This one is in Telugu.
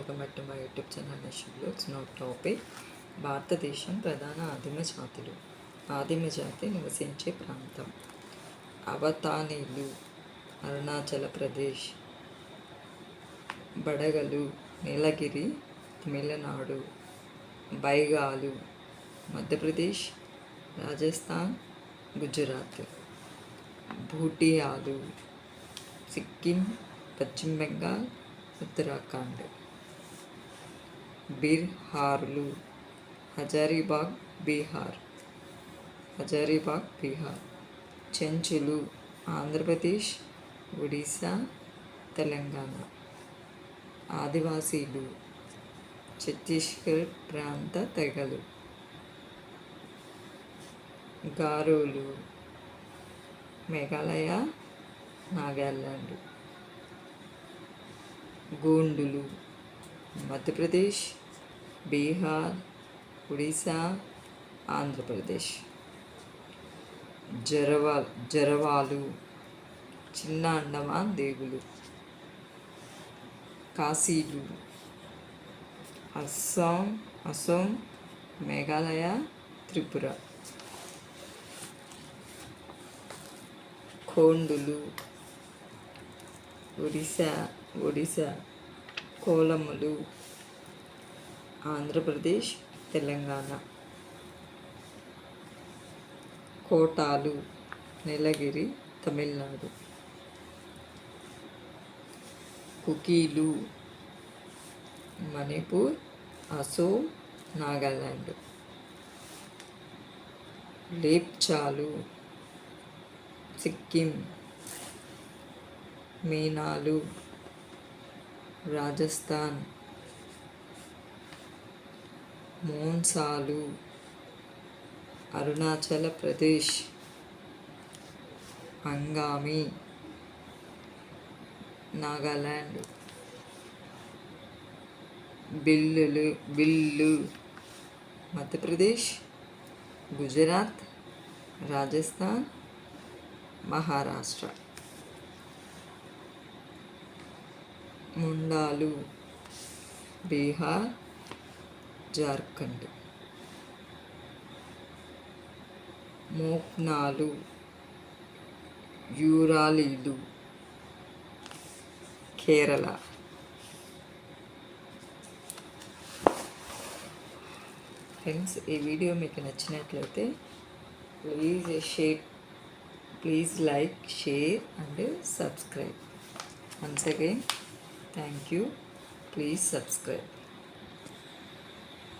Welcome back to my YouTube channel nation no topic భారతదేశం ప్రధాన ఆదిమ జాతులు. ఆదిమ జాతి నివసించే ప్రాంతం. అవతానీలు అరుణాచల ప్రదేశ్ బడగలు నీలగిరి తమిళనాడు బైగాలు మధ్యప్రదేశ్ రాజస్థాన్ గుజరాత్. భూటియాలు సిక్కిం పశ్చిమ బెంగాల్ ఉత్తరాఖండ్. బిర్హార్లు. హజారీబాగ్ బీహార్. హజారీబాగ్ బీహార్. చెంచులు ఆంధ్రప్రదేశ్ ఒడిశా తెలంగాణ. ఆదివాసీలు. ఛత్తీస్గఢ్ ప్రాంత తెగలు. గారోలు. మేఘాలయ నాగాలాండ్. గోండులు. మధ్యప్రదేశ్ బీహార్ ఒడిశా ఆంధ్రప్రదేశ్. జరవా జరవాలు చిన్న అండమాన్ దేవులు. కాశీలు. అస్సాం అసోం మేఘాలయ త్రిపుర. కోండులు. ఒడిశా ఒడిశా. కోలములు. ఆంధ్రప్రదేశ్ తెలంగాణ. కోటాలు నీలగిరి తమిళనాడు. కుకీలు మణిపూర్ అసోం నాగాలాండ్. లేప్చాలు సిక్కిం. మీనాలు రాజస్థాన్. మోన్సాలు అరుణాచల ప్రదేశ్ అంగామి నాగాల్యాండ్ బిల్లులు బిల్లు మధ్యప్రదేశ్ గుజరాత్ రాజస్థాన్ మహారాష్ట్ర. ముండాలు బీహార్ జార్ఖండ్. మోక్నాలు యూరాలీలు కేరళ. ఫ్రెండ్స్ ఈ వీడియో మీకు నచ్చినట్లయితే please share please like share and subscribe. Once again thank you please subscribe